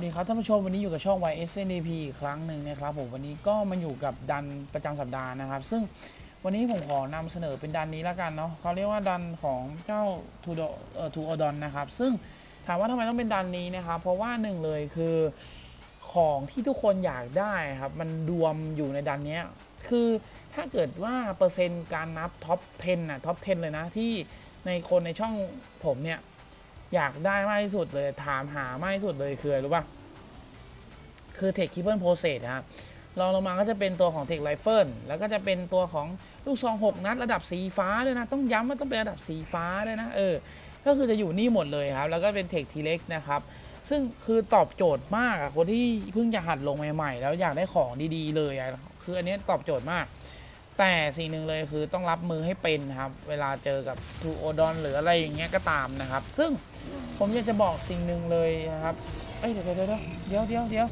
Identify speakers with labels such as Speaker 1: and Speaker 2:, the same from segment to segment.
Speaker 1: วัสดีครับท่านผู้ชมวันนี้อยู่กับช่อง YSNDP อีกครั้งหนึ่งนะครับผมวันนี้ก็มาอยู่กับดันประจำสัปดาห์นะครับ ซึ่งวันนี้ผมขอนำเสนอเป็นดันนี้แล้วกันเนาะเขาเรียกว่าดันของเจ้าทูดเอ่อทูอดอนนะครับ ซึ่งถามว่าทำไมต้องเป็นดันนี้นะครับ เพราะว่าหนึ่งเลยคือของที่ทุกคนอยากได้ครับมันรวมอยู่ในดันนี้คือถ้าเกิดว่าเปอร์เซ็นต์การนับท็อป 10นะท็อป 10 เลยนะที่ในคนในช่องผมเนี่ยอยากได้มากที่สุดเลยถามหามากที่สุดเลยคืออะไรรู้ป่ะ คือเทคคิปเปิลโปรเซสครับรองลงมาก็จะเป็นตัวของเทคไรเฟิลแล้วก็จะเป็นตัวของลูกซอง 6 นัดระดับสีฟ้าด้วยนะ ต้องย้ำว่าต้องเป็นระดับสีฟ้าด้วยนะ เออ ก็คือจะอยู่นี่หมดเลยครับ แล้วก็เป็นเทคทีเล็กนะครับ ซึ่งคือตอบโจทย์มากอะคนที่เพิ่งจะหัดลงใหม่ๆ แล้วอยากได้ของดีๆ เลยอะคืออันนี้ตอบโจทย์มาก แต่สิ่งหนึ่งเลยคือต้องรับมือให้เป็นครับ เวลาเจอกับทูโอดอนหรืออะไรอย่างเงี้ยก็ตามนะครับ ซึ่งผมอยากจะบอกสิ่งหนึ่งเลยนะครับ เอ้ยเดี๋ยวเดี๋ยวเดี๋ยวเดี๋ยวเดี๋ยว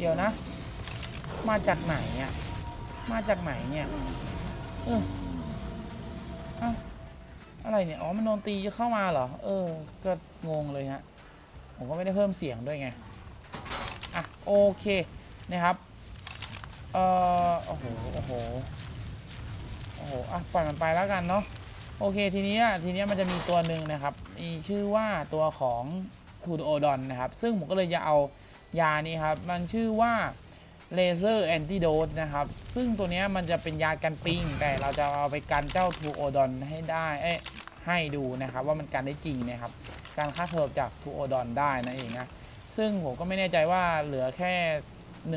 Speaker 1: เดี๋ยวนะ มาจากไหนเนี่ยมาจากไหนเนี่ย เออเอ้าอะไรเนี่ย อ๋อ มันโดนตีจะเข้ามาเหรอ เออ ก็งงเลยฮะ ผมก็ไม่ได้เพิ่มเสียงด้วยไง อะ โอเค นะครับ เออโอ้โห โอ้โห โอ้โห อะ ปล่อยมันไปแล้วกันเนาะ โอเค ทีนี้ทีนี้มันจะมีตัวหนึ่งนะครับ มีชื่อว่าตัวของทูโอดอนนะครับ ซึ่งผมก็เลยจะเอา ยานี้ครับ มันชื่อว่าเลเซอร์แอนติโดดนะครับ ซึ่งตัวนี้มันจะเป็นยากันปิง แต่เราจะเอาไปกันเจ้าทูโอดอนให้ได้เอ้ยให้ดูนะครับ ว่ามันกันได้จริงนะครับ การฆ่าเทิบจากทูโอดอนได้นั่นเองนะ ซึ่งผมก็ไม่แน่ใจว่าเหลือแค่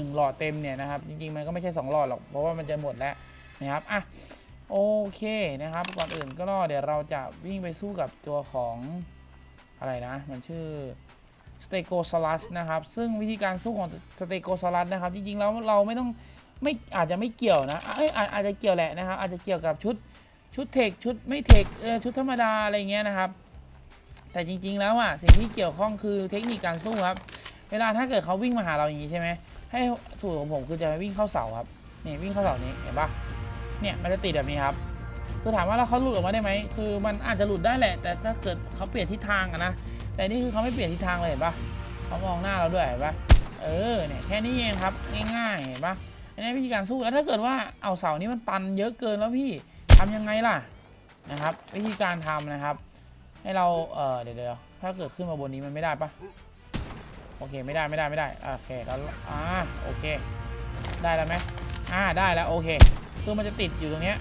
Speaker 1: 1 หลอดเต็มเนี่ยนะครับ จริงๆ มันก็ไม่ใช่ 2 หลอดหรอก เพราะว่ามันจะหมดแล้วนะครับ อะ โอเคนะครับ ก่อนอื่นก็เดี๋ยวเราจะวิ่งไปสู้กับตัวของอะไรนะ มันชื่อ สเตโกซ a ลัสนะครับ ซึ่งวิธีการสู้ของสเตโกซ a ลัสนะครับ จริงๆ แล้วเราไม่ต้องไม่อาจจะไม่เกี่ยวนะเอ้ยอาจอาจจะเกี่ยวแหละนะครับ อาจจะเกี่ยวกับชุดชุดเทคชุดไม่เทคเออชุดธรรมดาอะไรเงี้ยนะครับ แต่จริง ๆ แล้วอะสิ่งที่เกี่ยวข้องคือเทคนิคการสู้ครับ เวลาถ้าเกิดเขาวิ่งมาหาเราอย่างนี้ใช่ไหมให้สูตรของผมคือจะวิ่งเข้าเสาครับนี่วิ่งเข้าเสานี้เห็นปะเนี่ยมันจะติดแบบนี้ครับคือถามว่าแล้วเขาหลุดออกมาได้ไหมคือมันอาจจะหลุดได้แหละ แต่ถ้าเกิดเขาเปลี่ยนทิศทางอะนะ แต่นี่คือเขาไม่เปลี่ยนทิศทางเลยเห็นปะเขามองหน้าเราด้วยเห็นปะเออเนี่ยแค่นี้เองครับง่ายๆเห็นปะอันนี้วิธีการสู้แล้วถ้าเกิดว่าเอาเสานี้มันตันเยอะเกินแล้วพี่ทำยังไงล่ะนะครับ วิธีการทำนะครับ ให้เราเออเดี๋ยวเดี๋ยวถ้าเกิดขึ้นมาบนนี้มันไม่ได้ปะโอเคไม่ได้ไม่ได้ไม่ได้โอเคแล้วอ่าโอเค ได้แล้วไหมอ่าได้แล้วโอเคคือมันจะติดอยู่ตรงเนี้ย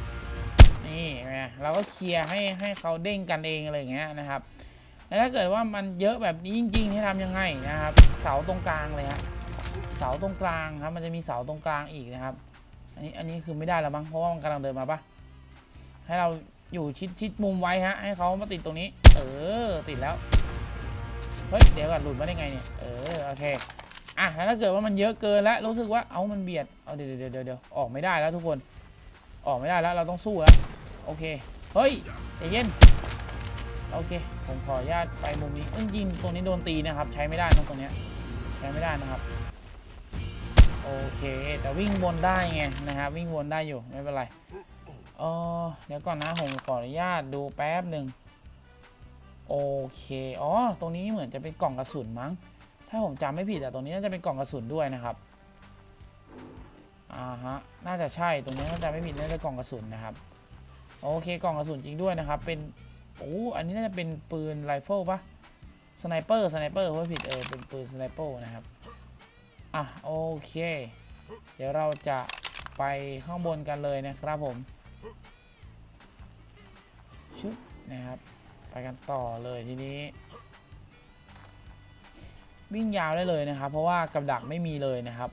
Speaker 1: นี่ไงเราก็เคลียร์ให้ให้เขาเด้งกันเองอะไรอย่างเงี้ยนะครับ แล้วถ้าเกิดว่ามันเยอะแบบนี้จริงๆที่ทำยังไงนะครับ เสาตรงกลางเลยฮะเสาตรงกลางครับ มันจะมีเสาตรงกลางอีกนะครับ อันนี้อันนี้คือไม่ได้แล้วมั้งเพราะว่ามันกำลังเดินมาปะให้เราอยู่ชิดชิดมุมไว้ฮะ ให้เขามาติดตรงนี้ เออ ติดแล้ว เฮ้ย เดี๋ยวก่อนหลุดมาได้ไงเนี่ย เออ โอเค อะแล้วถ้าเกิดว่ามันเยอะเกินแล้ว รู้สึกว่า เอามันเบียด เอาเดี๋ยวเดี๋ยวเดี๋ยวเดี๋ยวออกไม่ได้แล้วทุกคน ออกไม่ได้แล้ว เราต้องสู้แล้ว โอเค เฮ้ยใจเย็น โอเค ผมขออนุญาตไปมุมนี้เอ้ยจริงตรงนี้โดนตีนะครับ ใช้ไม่ได้นะตรงเนี้ยใช้ไม่ได้นะครับ โอเค แต่วิ่งวนได้ไงนะครับ วิ่งวนได้อยู่ไม่เป็นไรเออเดี๋ยวก่อนนะผมขออนุญาตดูแป๊บหนึ่งโอเคอ๋อตรงนี้เหมือนจะเป็นกล่องกระสุนมั้ง ถ้าผมจำไม่ผิดอะตรงนี้น่าจะเป็นกล่องกระสุนด้วยนะครับอ่าฮะน่าจะใช่ตรงนี้น่าจะไม่ผิดน่าจะกล่องกระสุนนะครับ โอเคกล่องกระสุนจริงด้วยนะครับ เป็น โอ้ อันนี้น่าจะเป็นปืนไรเฟิลปะสไนเปอร์ สไนเปอร์ว่าผิด เออ เป็นปืนสไนเปอร์นะครับ อะ โอเค เดี๋ยวเราจะไปข้างบนกันเลยนะครับผมชุบนะครับ ไปกันต่อเลยทีนี้ วิ่งยาวได้เลยนะครับ เพราะว่ากับดักไม่มีเลยนะครับ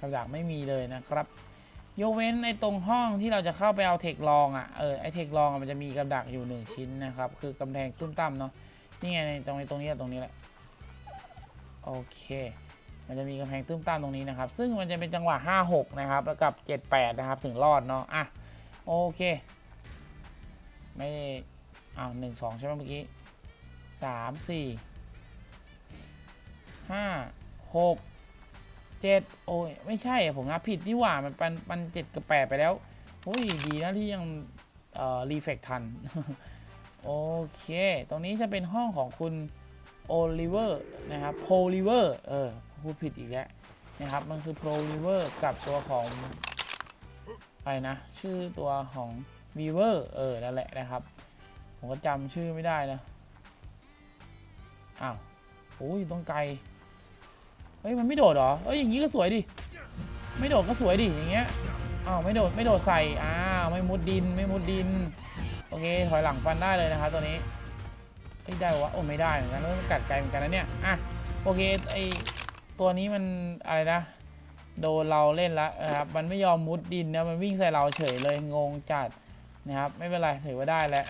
Speaker 1: กับดักไม่มีเลยนะครับ ยกเว้นในตรงห้องที่เราจะเข้าไปเอาเทคลองอะเออไอเทคลองมันจะมีกับดักอยู่หนึ่งชิ้นนะครับ คือกำแพงตุ้มตั้มเนาะนี่ไงในตรงนี้ตรงนี้ตรงนี้แหละโอเค มันจะมีกำแพงตุ้มตั้มตรงนี้นะครับ ซึ่งมันจะเป็นจังหวะ 5 6 นะครับ แล้วกับ 7 8 นะครับ ถึงรอดเนาะอะโอเค ไม่ได้อ้าวหนึ่งสองใช่ไหมเมื่อกี้สามสี่ห้าหก เจ็ดโอ้ยไม่ใช่ผมนับผิดนี่หว่ามันปันปันเจ็ดกับแปดไปแล้วโอ้ยดีนะที่ยังเอ่อรีเฟกทัน โอเค ตรงนี้จะเป็นห้องของคุณโอลิเวอร์นะครับโพลิเวอร์เออพูดผิดอีกแล้วนะครับ มันคือโพลิเวอร์กับตัวของอะไรนะ ชื่อตัวของวีเวอร์เออนั่นแหละนะครับ ผมก็จำชื่อไม่ได้นะอ้าวโอ้ยต้องไกล ฮ้ยมันไม่โดดหรอเอ้ยอย่างนี้ก็สวยดิ ไม่โดดก็สวยดิอย่างเงี้ย อ้าวไม่โดดไม่โดดใส่อ้าวไม่มุดดินไม่มุดดิน โอเคถอยหลังฟันได้เลยนะครับตัวนี้เอ้ยได้วะโอ้ไม่ได้เหมือนกันแล้วมันกัดไกลเหมือนกันนะเนี่ย อะโอเคไอตัวนี้มันอะไรนะ โดนเราเล่นแล้วนะครับมันไม่ยอมมุดดินนะมันวิ่งใส่เราเฉยเลยงงจัดนะครับไม่เป็นไรถือว่าได้แล้ว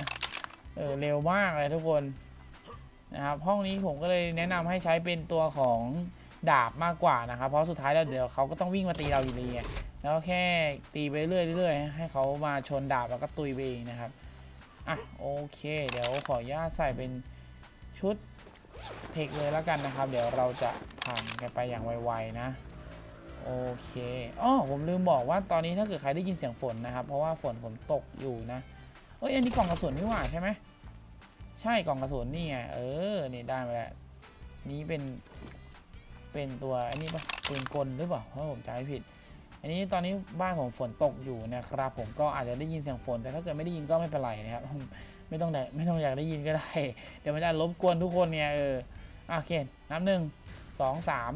Speaker 1: เออเร็วมากเลยทุกคนนะครับห้องนี้ผมก็เลยแนะนำให้ใช้เป็นตัวของ ดาบมากกว่านะครับ เพราะสุดท้ายแล้วเดี๋ยวเขาก็ต้องวิ่งมาตีเราอยู่ดีไงแล้วแค่ตีไปเรื่อยๆเรื่อยๆให้เขามาชนดาบแล้วก็ตุยไปเองนะครับอะโอเค เดี๋ยวขออนุญาตใส่เป็นชุดเทคเลยแล้วกันนะครับ เดี๋ยวเราจะผ่านกันไปอย่างไวๆนะโอเคอ๋อผมลืมบอกว่าตอนนี้ถ้าเกิดใครได้ยินเสียงฝนนะครับ เพราะว่าฝนผมตกอยู่นะเอ้ยอันนี้กล่องกระสุนนี่หว่าใช่ไหมใช่กล่องกระสุนนี่ไงเออนี่ได้มาแล้วนี้เป็น เป็นตัวอันนี้ปะปืนกลหรือเปล่าเพราะผมจำไม่ผิด อันนี้ตอนนี้บ้านผมฝนตกอยู่นะครับ ผมก็อาจจะได้ยินเสียงฝนแต่ถ้าเกิดไม่ได้ยินก็ไม่เป็นไรนะครับ ไม่ต้องได้ไม่ต้องอยากได้ยินก็ได้ เดี๋ยวมันจะรบกวนทุกคนเนี่ยเอออะโอเคนับหนึ่งสองสาม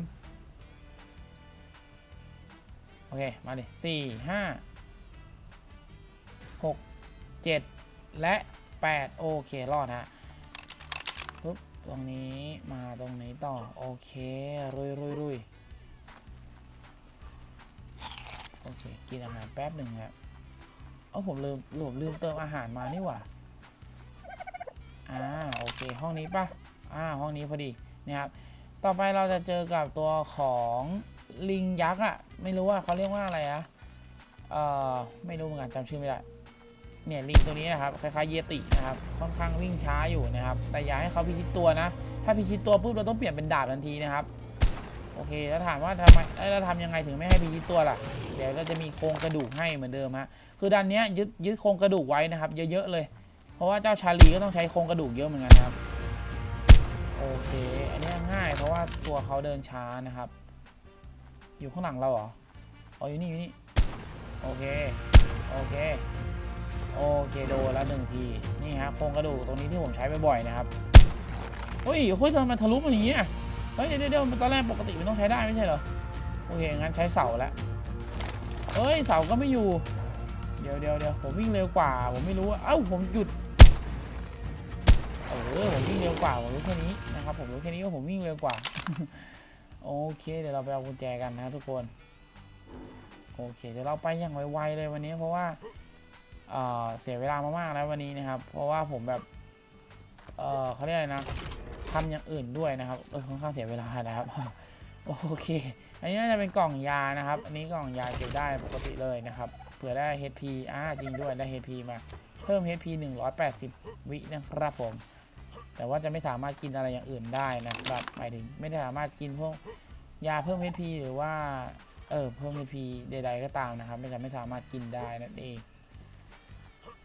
Speaker 1: โอเค มาดิสี่ห้าหกเจ็ดและแปดโอเค รอดฮะ ตรงนี้มาตรงนี้ต่อ โอเครุยรุยรุยโอเค กินอาหารแป๊บหนึ่งครับเอ้าผมลืมผมลืมเติมอาหารมานี่หว่าอ่าโอเค ห้องนี้ปะอ่าห้องนี้พอดีนะครับ ต่อไปเราจะเจอกับตัวของลิงยักษ์อะไม่รู้ว่าเขาเรียกว่าอะไรอะเอ่อไม่รู้เหมือนกันจำชื่อไม่ได้ เนี่ยลิงตัวนี้นะครับคล้ายๆเยตินะครับค่อนข้างวิ่งช้าอยู่นะครับ แต่อย่าให้เขาพิชิตตัวนะ ถ้าพิชิตตัวปุ๊บเราต้องเปลี่ยนเป็นดาบทันทีนะครับโอเคแล้วถามว่าทำไมเอ้ยแล้วทำยังไงถึงไม่ให้พิชิตตัวล่ะ เดี๋ยวเราจะมีโครงกระดูกให้เหมือนเดิมฮะคือด้านเนี้ยยึดยึดโครงกระดูกไว้นะครับ เยอะๆเลย เพราะว่าเจ้าชาลีก็ต้องใช้โครงกระดูกเยอะเหมือนกันนะครับโอเคอันนี้ง่ายเพราะว่าตัวเขาเดินช้านะครับ อยู่ข้างหลังเราเหรออ๋ออยู่นี่อยู่นี่โอเคโอเค โอเคโดนแล้วหนึ่งที นี่ฮะโครงกระดูกตรงนี้ที่ผมใช้บ่อยๆนะครับเฮ้ยเฮ้ยทำไมทะลุมาอย่างงี้อะเฮ้ยเดี๋ยวเดี๋ยวตอนแรกปกติมันต้องใช้ได้ไม่ใช่เหรอโอเคงั้นใช้เสาแล้วเฮ้ยเสาก็ไม่อยู่ เดี๋ยวเดี๋ยวเดี๋ยวผมวิ่งเร็วกว่า ผมไม่รู้ว่าเอ้าผมหยุดเออผมวิ่งเร็วกว่าผมรู้แค่นี้นะครับผมรู้แค่นี้ว่าผมวิ่งเร็วกว่าโอเค เดี๋ยวเราไปเอากุญแจกันนะทุกคน โอเค เดี๋ยวเราไปอย่างไวๆเลยวันนี้เพราะว่า เสียเวลามามากแล้ววันนี้นะครับ เพราะว่าผมแบบเออเขาเรียกอะไรนะทำอย่างอื่นด้วยนะครับเออค่อนข้างเสียเวลานะครับโอเค อันนี้น่าจะเป็นกล่องยานะครับ อันนี้กล่องยาเก็บได้ปกติเลยนะครับเผื่อได้ HP อ่าจริงด้วยได้ HP มาเพิ่ม HP 180 วินะครับผม แต่ว่าจะไม่สามารถกินอะไรอย่างอื่นได้นะครับหมายถึงไม่ได้สามารถกินพวกยาเพิ่ม HP หรือว่าเออเพิ่ม HP ใดๆก็ตามนะครับไม่จะไม่สามารถกินได้นั่นเอง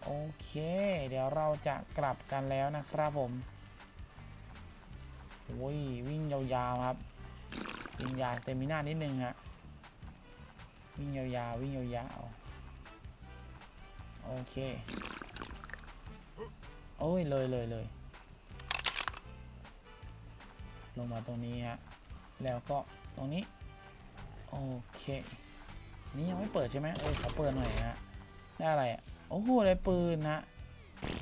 Speaker 1: โอเค เดี๋ยวเราจะกลับกันแล้วนะครับผมโอ้ยวิ่งยาวๆครับวิ่งยาวสเตมิน่านิดนึงฮะวิ่งยาวๆวิ่งยาวๆโอเคโอ้ยเลยเลยเลยลงมาตรงนี้ฮะแล้วก็ตรงนี้โอเค นี่ยังไม่เปิดใช่ไหมเออขอเปิดหน่อยฮะได้อะไรอะ โอ้โหได้ปืนนะ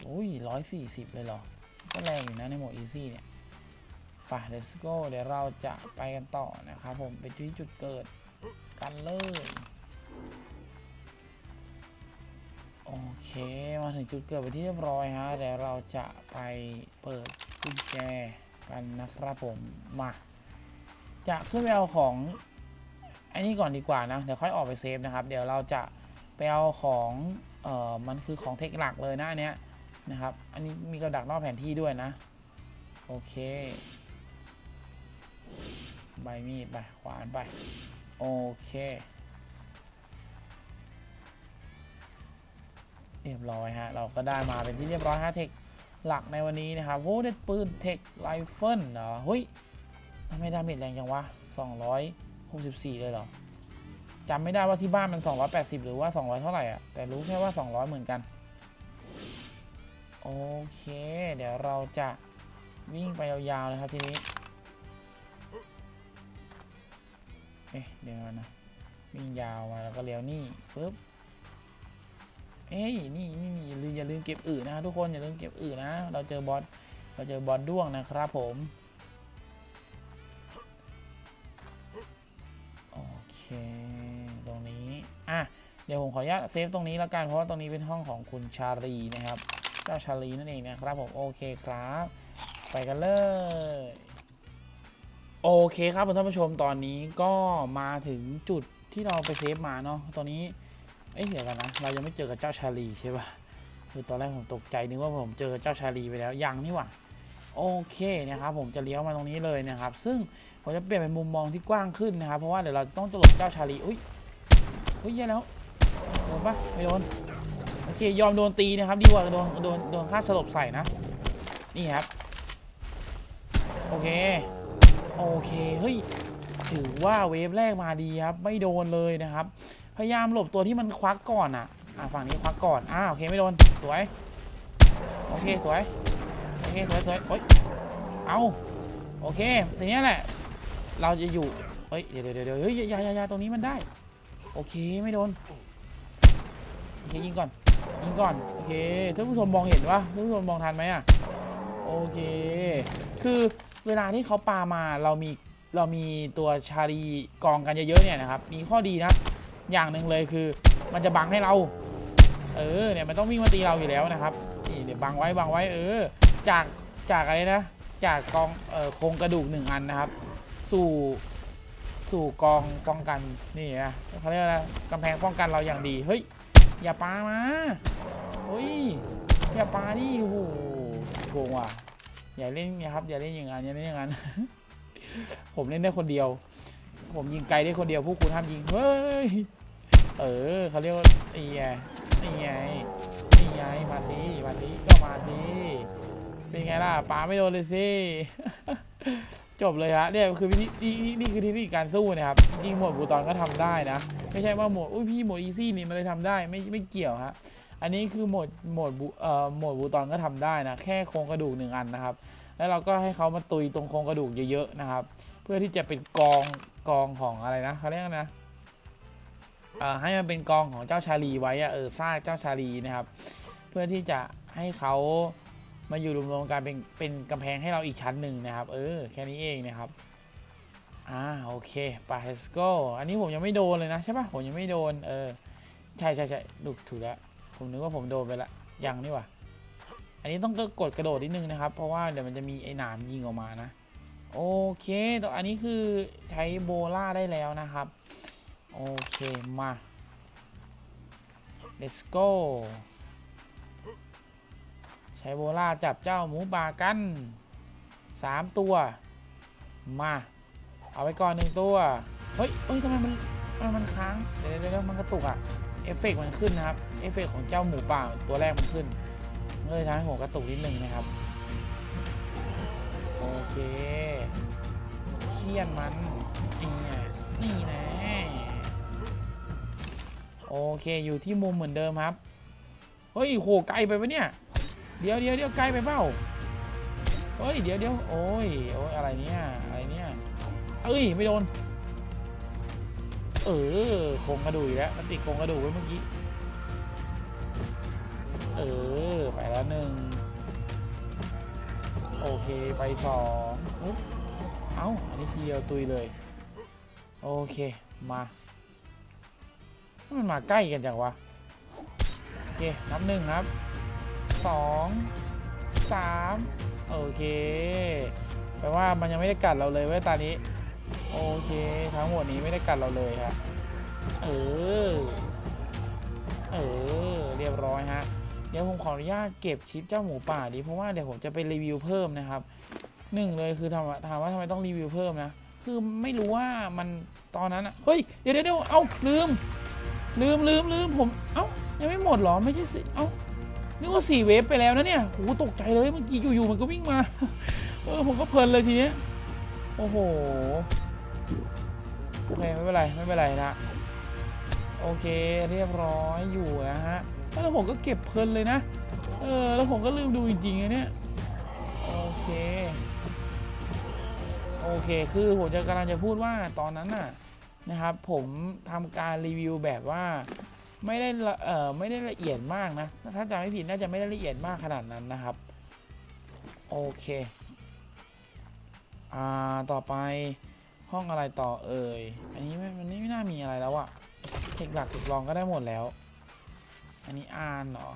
Speaker 1: โอ้ยร้อยสี่สิบเลยเหรอ ก็แรงอยู่นะในโหมดอีซี่เนี่ยไป let's go เดี๋ยวเราจะไปกันต่อนะครับผม ไปที่จุดเกิดกันเลย โอเค มาถึงจุดเกิดไปที่เรียบร้อยฮะเดี๋ยวเราจะไปเปิดกุญแจกันนะครับผม มา จะขึ้นไปเอาของไอ้นี่ก่อนดีกว่านะ เดี๋ยวค่อยออกไปเซฟนะครับ เดี๋ยวเราจะไปเอาของ เอ่อมันคือของเทคหลักเลยนะเนี้ยนะครับ อันนี้มีกระดักนอกแผนที่ด้วยนะ โอเค ใบมีดไปขวานไป โอเค เรียบร้อยฮะ เราก็ได้มาเป็นที่เรียบร้อยฮะเทคหลักในวันนี้นะครับโอ้ได้ปืนเทคไรเฟิลเหรอเฮ้ยทำไมดาเมจแรงจังวะ 264 เลยเหรอ จำไม่ได้ว่าที่บ้านมัน 280 หรือว่า 200 เท่าไหร่อะ แต่รู้แค่ว่า 200 เหมือนกัน โอเค เดี๋ยวเราจะวิ่งไปยาวๆเลยครับทีนี้ เอ๊ะ เดี๋ยวนะ วิ่งยาวมาแล้วก็เลี้ยวนี่ฟึบเอ้ยนี่นี่นี่อย่าลืมอย่าลืมเก็บอื่นนะทุกคนอย่าลืมเก็บอื่นนะ เราเจอบอสเราเจอบอสด้วงนะครับผมโอเค อะเดี๋ยวผมขออนุญาตเซฟตรงนี้แล้วกันเพราะว่าตรงนี้เป็นห้องของคุณชาลีนะครับ เจ้าชาลีนั่นเองนะครับผมโอเคครับ ไปกันเลยโอเคครับท่านผู้ชมตอนนี้ก็มาถึงจุดที่เราไปเซฟมาเนาะตอนนี้เอ้ยเดี๋ยวกันนะ เรายังไม่เจอกับเจ้าชาลีใช่ปะคือตอนแรกผมตกใจนึกว่าผมเจอเจ้าชาลีไปแล้วยังนี่หว่าโอเคนะครับผมจะเลี้ยวมาตรงนี้เลยนะครับ ซึ่งผมจะเปลี่ยนเป็นมุมมองที่กว้างขึ้นนะครับ เพราะว่าเดี๋ยวเราต้องจะหลบเจ้าชาลีอุ้ย อุ้ยแย่แล้วโดนปะไม่โดนโอเคยอมโดนตีนะครับดีกว่าโดนโดนโดนค่าสลบใส่นะนี่ครับโอเคโอเคเฮ้ยถือว่าเวฟแรกมาดีครับ ไม่โดนเลยนะครับ พยายามหลบตัวที่มันควักก่อนอะอะฝั่งนี้ควักก่อนอ่าโอเคไม่โดนสวยโอเคสวยโอเคสวยสวยโอ๊ยเอาโอเคทีเนี้แหละ เราจะอยู่เฮ้ยเดี๋ยวเดี๋ยวเดี๋ยวเฮ้ยยายายาตรงนี้มันได้ โอเคไม่โดนโอเคยิงก่อนยิงก่อนโอเคท่านผู้ชมมองเห็นปะท่านผู้ชมมองทันไหมอะโอเค คือเวลาที่เขาปามาเรามีเรามีตัวชาลีกองกันเยอะๆเนี่ยนะครับมีข้อดีนะ อย่างหนึ่งเลยคือ มันจะบังให้เรา เออเนี่ยมันต้องวิ่งมาตีเราอยู่แล้วนะครับนี่เดี๋ยวบังไว้บังไว้เออ จากจากอะไรนะ จากกองเอ่อโครงกระดูกหนึ่งอันนะครับ สู่ สู่กองป้องกันนี่นะเขาเรียกอะไรกำแพงป้องกันเราอย่างดีเฮ้ยอย่าปามาเฮ้ยอย่าปาดิโอ้โหโกงว่ะอย่าเล่นนะครับอย่าเล่นอย่างนั้นอย่าเล่นอย่างนั้นผมเล่นได้คนเดียว ผมยิงไกลได้คนเดียวพวกคุณห้ามยิงเฮ้ยเออเขาเรียกว่านี่ไงนี่ไงนี่ไงมาสิมาสิก็มาสิเป็นไงล่ะปาไม่โดนเลยสิ จบเลยฮะเนี่ยคือวิธีนี่นี่คือเทคนิคการสู้นะครับจริงหมดบูตอนก็ทำได้นะ ไม่ใช่ว่าหมดอุ้ยพี่หมดอีซี่นี่มันเลยทำได้ไม่ไม่เกี่ยวฮะอันนี้คือหมดหมดบูเอ่อหมดบูตอนก็ทำได้นะแค่โครงกระดูกหนึ่งอันนะครับ แล้วเราก็ให้เขามาตุยตรงโครงกระดูกเยอะๆนะครับ เพื่อที่จะเป็นกองกองของอะไรนะเขาเรียกนะเอ่อให้มันเป็นกองของเจ้าชาลีไว้อะเออซากเจ้าชาลีนะครับ เพื่อที่จะให้เขา มาอยู่รวมๆกันเป็นเป็นกำแพงให้เราอีกชั้นหนึ่งนะครับ เออแค่นี้เองนะครับอ่าโอเคไป let's go อันนี้ผมยังไม่โดนเลยนะใช่ปะผมยังไม่โดนเออใช่ใช่ใช่ถูถูกแล้วผมนึกว่าผมโดนไปละยังนี่หว่าอันนี้ต้องกดกระโดดนิดนึงนะครับ เพราะว่าเดี๋ยวมันจะมีไอ้หนามยิงออกมานะ โอเคตัวอันนี้คือใช้โบล่าได้แล้วนะครับ โอเคมา let's go ช้โบล่าจับเจ้าหมูป่ากันสามตัว มา เอาไว้ก่อนหนึ่งตัว เฮ้ยเฮ้ยทำไมมันทำไมมันค้าง เดี๋ยวเดี๋ยวมันกระตุกอะเอฟเฟกต์มันขึ้นนะครับ เอฟเฟกต์ของเจ้าหมูป่าตัวแรกมันขึ้นเลยทำให้ผมกระตุกนิดนึงนะครับ โอเคเคี่ยนมันนี่นี่นะโอเคอยู่ที่มุมเหมือนเดิมครับ เฮ้ยโหไกลไปปะเนี่ย เดี๋ยวเดี๋ยวเดี๋ยวไกลไปเปล่าเฮ้ยเดี๋ยวเดี๋ยวโอ้ยโอ้ยอะไรเนี่ยอะไรเนี่ยเอ้ยไม่โดน เออโครงกระดูกอีกแล้วมันติดโครงกระดูกไว้เมื่อกี้เออไปแล้วหนึ่งโอเคไปสองเอ้าอันนี้ทีเดียวตุยเลย โอเคมามันมาใกล้กันจังวะโอเคนับหนึ่งครับ สองสามโอเคแปลว่ามันยังไม่ได้กัดเราเลยเว้ยตอนนี้ โอเค ทั้งหมดนี้ไม่ได้กัดเราเลยครับเออ เออ เรียบร้อยฮะ เดี๋ยวผมขออนุญาตเก็บชิปเจ้าหมูป่าดีเพราะว่าเดี๋ยวผมจะไปรีวิวเพิ่มนะครับหนึ่งเลยคือถามว่าถามว่าทำไมต้องรีวิวเพิ่มนะ คือไม่รู้ว่ามันตอนนั้นอะเฮ้ย เดี๋ยวเดี๋ยวเดี๋ยวเอ้าลืม ลืมลืมลืมผม เอ้ายังไม่หมดเหรอ ไม่ใช่สิ เอ้า นึกว่าสี่เวฟไปแล้วนะเนี่ยโหตกใจเลยเมื่อกี้อยู่ๆมันก็วิ่งมา เออผมก็เพลินเลยทีเนี้ย โอ้โห โอเคไม่เป็นไรไม่เป็นไรนะ โอเคเรียบร้อยอยู่นะฮะ แล้วผมก็เก็บเพลินเลยนะ เออแล้วผมก็ลืมดูจริงๆนะเนี่ย โอเค โอเคคือผมจะกำลังจะพูดว่าตอนนั้นน่ะนะครับผมทำการรีวิวแบบว่า ไม่ได้ละเอ่อไม่ได้ละเอียดมากนะ ถ้าจำไม่ผิดน่าจะไม่ได้ละเอียดมากขนาดนั้นนะครับ โอเค อ่า ต่อไปห้องอะไรต่อเอ่ย อันนี้ไม่มันนี้ไม่น่ามีอะไรแล้วอะเทคหลักเทครองก็ได้หมดแล้ว อันนี้อ่านเหรอ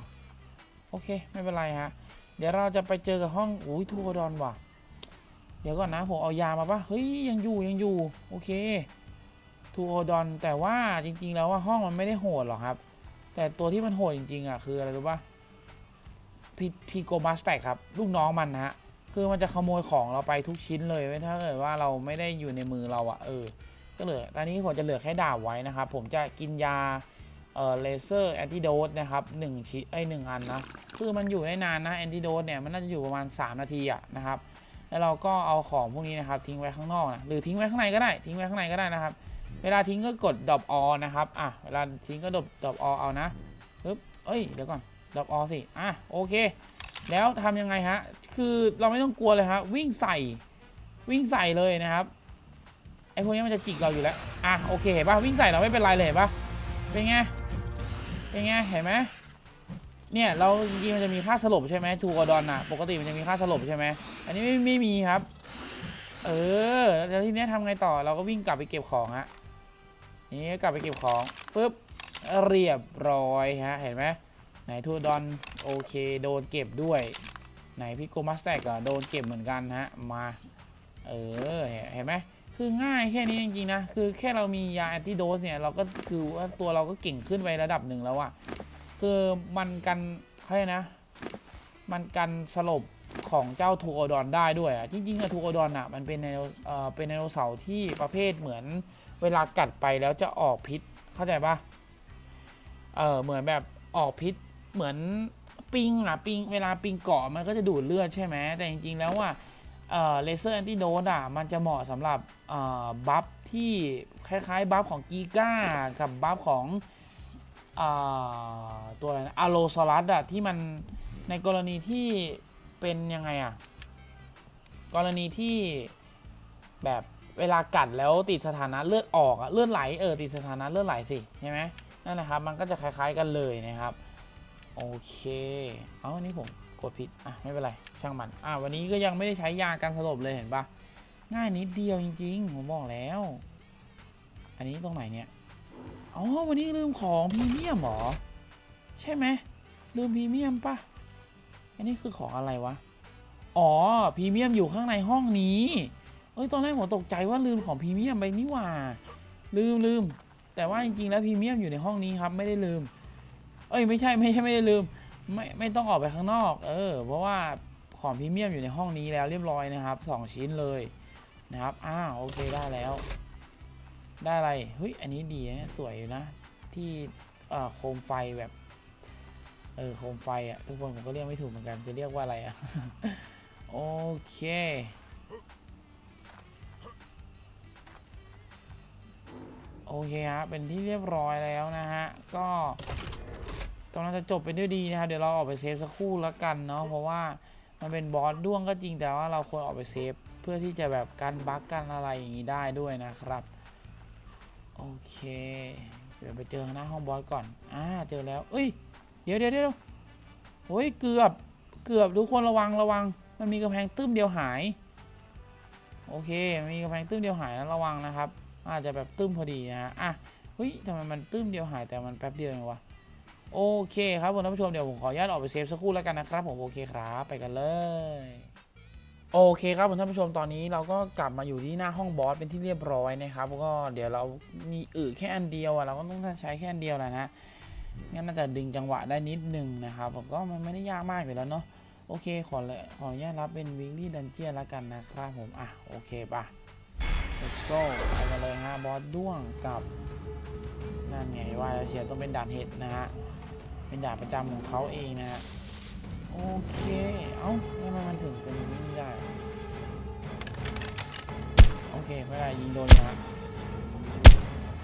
Speaker 1: โอเค ไม่เป็นไรฮะ เดี๋ยวเราจะไปเจอกับห้องอุ้ยทูโอดอนว่ะ เดี๋ยวก่อนนะผมเอายามาปะเฮ้ยยังอยู่ยังอยู่ โอเค ทูโอดอนแต่ว่าจริง ๆ แล้วว่าห้องมันไม่ได้โหดหรอกครับ แต่ตัวที่มันโหดจริง ๆ อะ คืออะไรรู้ปะพีพีโกมาสแตกครับ ลูกน้องมันนะฮะ คือมันจะขโมยของเราไปทุกชิ้นเลยถ้าเกิดว่าเราไม่ได้อยู่ในมือเราอะเออ ก็เหลือ ตอนนี้ผมจะเหลือแค่ดาบไว้นะครับ ผมจะกินยา เอ่อ เลเซอร์แอนติโดสนะครับหนึ่งชิ้นไอ้หนึ่งอันนะ คือมันอยู่ได้นานนะแอนติโดสเนี่ยมันน่าจะอยู่ประมาณ 3 นาทีอะนะครับ แล้วเราก็เอาของพวกนี้นะครับทิ้งไว้ข้างนอกนะ หรือทิ้งไว้ข้างในก็ได้ ทิ้งไว้ข้างในก็ได้นะครับ เวลาทิ้งก็กดดรอปออนะครับอะเวลาทิ้งก็ดรอปดรอปอเอานะปึ๊บเอ้ยเดี๋ยวก่อนดรอปอสิอะโอเค แล้วทำยังไงฮะคือเราไม่ต้องกลัวเลยฮะวิ่งใส่วิ่งใส่เลยนะครับไอ้พวกนี้มันจะจิกเราอยู่แล้วอะโอเคเห็นปะวิ่งใส่เราไม่เป็นไรเลยเห็นปะเป็นไงเป็นไงเห็นไหมเนี่ยเราจริงมันจะมีค่าสลบใช่ไหมทูกอดอนอะปกติมันจะมีค่าสลบใช่ไหมอันนี้ไม่ไม่มีครับ เออแล้วทีเนี้ยทำไงต่อเราก็วิ่งกลับไปเก็บของฮะ นี่กลับไปเก็บของฟึบเรียบร้อยฮะเห็นไหมไหนทูดอนโอเคโดนเก็บด้วย ไหนพี่โกมัสแตกอะโดนเก็บเหมือนกันฮะมาเออเห็นไหมคือง่ายแค่นี้จริงๆนะคือแค่เรามียาแอนติโดสเนี่ยเราก็คือว่าตัวเราก็เก่งขึ้นไประดับหนึ่งแล้วอะคือมันกันเขาเรียกนะ มันกันสลบของเจ้าทูโอดอนได้ด้วยอะจริงๆอะทูโอดอนอะมันเป็นไดโนเอ่อเป็นไดโนเสาร์ที่ประเภทเหมือน เวลากัดไปแล้วจะออกพิษ เข้าใจปะเออเหมือนแบบออกพิษเหมือนปิงอะปิงเวลาปิงเกาะมันก็จะดูดเลือดใช่ไหมแต่จริงๆแล้วว่าเอ่อเลเซอร์แอนติโดดอะมันจะเหมาะสำหรับเอ่อบัฟที่คล้ายๆบัฟของกีก้ากับบัฟของเอ่อตัวอะไรนะอะโลซอรัสอะที่มันในกรณีที่เป็นยังไงอะกรณีที่แบบ เวลากัดแล้วติดสถานะเลือดออกอะเลือดไหลเออติดสถานะเลือดไหลสิใช่ไหมนั่นนะครับ มันก็จะคล้ายๆกันเลยนะครับ โอเคเอาอันนี้ผมกดผิดอะไม่เป็นไรช่างมันอะวันนี้ก็ยังไม่ได้ใช้ยาการสลบเลยเห็นปะง่ายนิดเดียวจริง ๆ ผมบอกแล้ว อันนี้ตรงไหนเนี่ยอ๋อวันนี้ลืมของพรีเมียมหรอใช่ไหมลืมพรีเมียมปะอันนี้คือของอะไรวะ อ๋อพรีเมียมอยู่ข้างในห้องนี้ เอ้ยตอนแรกผมตกใจว่าลืมของพรีเมียมไปนี่หว่า ลืมลืมแต่ว่าจริงๆแล้วพรีเมียมอยู่ในห้องนี้ครับไม่ได้ลืม เอ้ยไม่ใช่ไม่ใช่ไม่ได้ลืม ไม่ไม่ต้องออกไปข้างนอก เออ เพราะว่าของพรีเมียมอยู่ในห้องนี้แล้วเรียบร้อยนะครับสองชิ้นเลยนะครับอ้าวโอเคได้แล้ว ได้อะไรเฮ้ยอันนี้ดีนะสวยอยู่นะ ที่โคมไฟแบบเออโคมไฟอะ่ะทุกคนผมก็เรียกไม่ถูกเหมือนกันจะเรียกว่าอะไรอะ่ะโอเค โอเคฮะเป็นที่เรียบร้อยแล้วนะฮะ ก็กำลังจะจบไปด้วยดีนะครับ เดี๋ยวเราออกไปเซฟสักครู่แล้วกันเนาะ เพราะว่ามันเป็นบอสด้วงก็จริงแต่ว่าเราควรออกไปเซฟ เพื่อที่จะแบบกันบั๊กกันอะไรอย่างนี้ได้ด้วยนะครับ โอเค เดี๋ยวไปเจอหน้าห้องบอสก่อน อ่า เจอแล้ว เอ้ย เดี๋ยวเดี๋ยวเดี๋ยวโอ้ย เกือบ เกือบทุกคนระวังระวัง มันมีกระแพงตื้มเดียวหาย โอเค มีกระแพงตื้มเดียวหายนะระวังนะครับ อาจจะแบบตื้มพอดีนะฮะอะเฮ้ยทำไมมันตื้มเดียวหายแต่มันแป๊บเดียวเองวะโอเคครับผมท่านผู้ชมเดี๋ยวผมขออนุญาตออกไปเซฟสักครู่แล้วกันนะครับผมโอเคครับไปกันเลยโอเคครับผมท่านผู้ชมตอนนี้เราก็กลับมาอยู่ที่หน้าห้องบอสเป็นที่เรียบร้อยนะครับก็เดี๋ยวเรามีอึแค่อันเดียวอะเราก็ต้องใช้แค่อันเดียวแหละนะงั้นน่าจะดึงจังหวะได้นิดนึงนะครับผมก็มันไม่ได้ยากมากอยู่แล้วเนาะโอเคขอเลยขออนุญาตรับเป็นวิงลี่ดันเจียนแล้วกันนะครับผมอะโอเคป่ะ let's go ไปกันเลยฮะ บอสด้วงกับ นั่นไงว่าเชียร์ต้องเป็นด่านเห็ดนะฮะ เป็นดาบประจำของเขาเองนะฮะ โอเค เอ้าทำไมมันถึงเป็นย่างนี้ไม่ได้ โอเคไม่ได้ยิงโดนนะ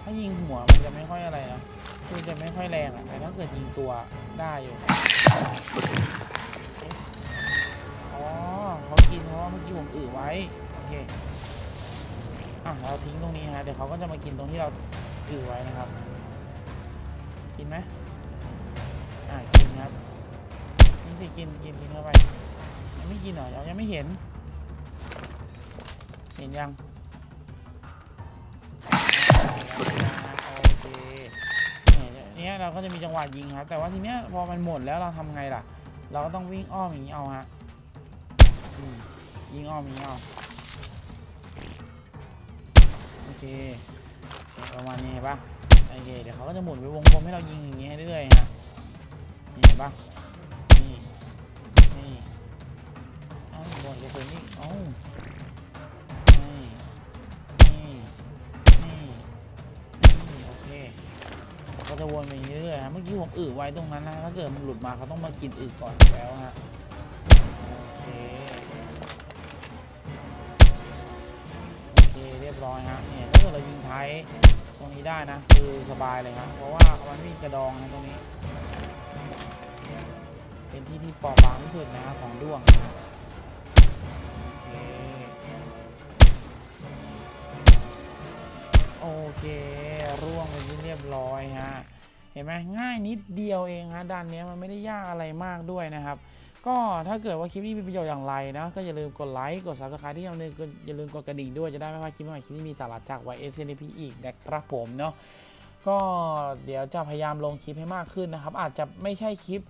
Speaker 1: ถ้ายิงหัวมันจะไม่ค่อยอะไรนะคือจะไม่ค่อยแรงอะแต่ถ้าเกิดยิงตัวได้อยู่อ๋อเขากินเพราะว่าเมื่อกี้ผมอือไว้ โอเค อะเราทิ้งตรงนี้ฮะเดี๋ยวเขาก็จะมากินตรงที่เราอือไว้นะครับ กินไหมอะกินครับกินสิกินกินกินเข้าไปยังไม่กินเหรอยังยังไม่เห็น เห็นยังโอเคเนี่ยเราก็จะมีจังหวะยิงครับ แต่ว่าทีเนี้ยพอมันหมดแล้วเราทำไงล่ะ เราก็ต้องวิ่งอ้อมอย่างนี้เอาฮะยิงอ้อมอย่างนี้เอา เคประมาณนี้เห็นปะโอเคเดี๋ยวเขาก็จะหมุนไปวงกลมให้เรายิงอย่างนี้ให้เรื่อยๆฮะนี่เห็นปะนี่นี่เอ้าบอลกระสุนนี่เอ้านี่นี่นี่นี่โอเคก็จะวนไปเรื่อยๆฮะเมื่อกี้ผมอึไว้ตรงนั้นนะถ้าเกิดมันหลุดมาเขาต้องมากินอึก่อนแล้วฮะโอเคโอเคเรียบร้อยฮะ เนี่ยถ้าเกิดเรายิงท้ายตรงนี้ได้นะ คือสบายเลยครับ เพราะว่ามันมีกระดองนะตรงนี้ เป็นที่ที่ปราะบางที่สุดนะครับของด้วงโอเคร่วงไปที่เรียบร้อยฮะ เห็นไหมง่ายนิดเดียวเองฮะด้านนี้มันไม่ได้ยากอะไรมากด้วยนะครับ ก็ถ้าเกิดว่าคลิปนี้มีประโยชน์อย่างไรนะ ก็อย่าลืมกดไลค์ กด subscribe ที่อย่าลืมอย่าลืมกดกระดิ่งด้วยจะได้ไม่พลาดคลิปใหม่คลิปที่มีสาระจาก YSNP อีกนะครับผมเนาะก็เดี๋ยวจะพยายามลงคลิปให้มากขึ้นนะครับ อาจจะไม่ใช่คลิป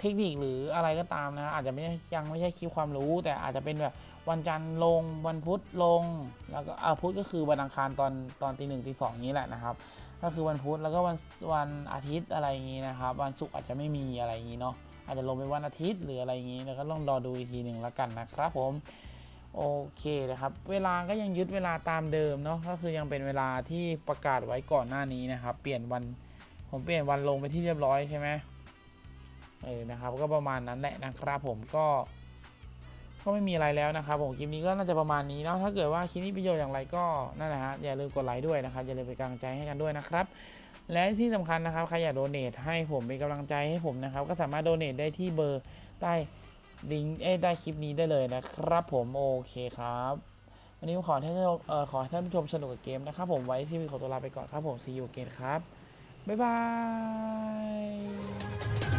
Speaker 1: เทคนิคหรืออะไรก็ตามนะ อาจจะไม่ยังไม่ใช่คลิปความรู้ แต่อาจจะเป็นแบบวันจันทร์ลงวันพุธลง แล้วก็อาพุธก็คือวันอังคารตอนตอนตีหนึ่งตีสองนี้แหละนะครับ ก็คือวันพุธแล้วก็วันวันอาทิตย์อะไรอย่างนี้นะครับ วันศุกร์อาจจะไม่มีอะไรอย่างนี้เนาะ อาจจะลงเป็นวันอาทิตย์หรืออะไรอย่างนี้แล้วก็ต้องรอดูอีกทีหนึ่งแล้วกันนะครับผมโอเคนะครับ เวลาก็ยังยึดเวลาตามเดิมเนาะก็คือยังเป็นเวลาที่ประกาศไว้ก่อนหน้านี้นะครับ เปลี่ยนวันผมเปลี่ยนวันลงไปที่เรียบร้อยใช่ไหมเออนะครับ ก็ประมาณนั้นแหละนะครับผมก็ ก็ไม่มีอะไรแล้วนะครับ ผมคลิปนี้ก็น่าจะประมาณนี้เนาะถ้าเกิดว่าคลิปนี้ประโยชน์อย่างไรก็นั่นแหละฮะอย่าลืมกดไลค์ด้วยนะครับอย่าลืมเป็นกำลังใจให้กันด้วยนะครับ และที่สำคัญนะครับใครอยากโดเนทให้ผมเป็นกำลังใจให้ผมนะครับ ก็สามารถโดเนทได้ที่เบอร์ใต้ลิงก์เอ้ใต้คลิปนี้ได้เลยนะครับ ผมโอเคครับ วันนี้ขอให้ท่านผู้ชมเอ่อขอท่านผู้ชมสนุกกับเกมนะครับ ผมไว้ที่วีขอตัวลาไปก่อนครับผมซีอูเกนครับ บ๊ายบาย